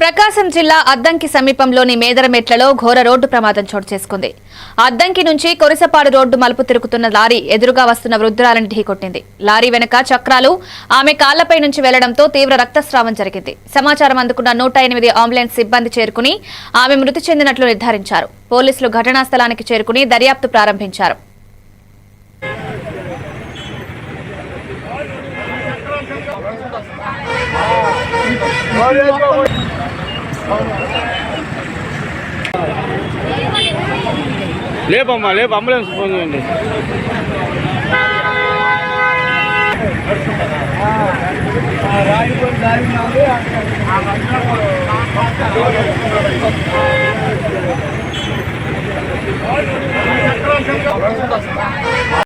ప్రకాశం జిల్లా అద్దంకి సమీపంలోని మేదరమెట్లలో ఘోర రోడ్డు ప్రమాదం చోటు చేసుకుంది. అద్దంకి నుంచి కొరిసపాడు రోడ్డు మలుపు తిరుగుతున్న లారీ ఎదురుగా వస్తున్న వృద్ధురాలని ఢీకొట్టింది. లారీ వెనక చక్రాలు ఆమె కాళ్ళపై నుంచి వెళ్ళడంతో తీవ్ర రక్తస్రావం జరిగింది. సమాచారం అందుకున్న నూట ఎనిమిది అంబులెన్స్ సిబ్బంది చేరుకుని ఆమె మృతి చెందినట్లు నిర్ధారించారు. పోలీసులు ఘటనా స్థలానికి చేరుకుని దర్యాప్తు ప్రారంభించారు. లేపమ్మా లేపు అంబులెన్స్ ఫోన్ చేయండి.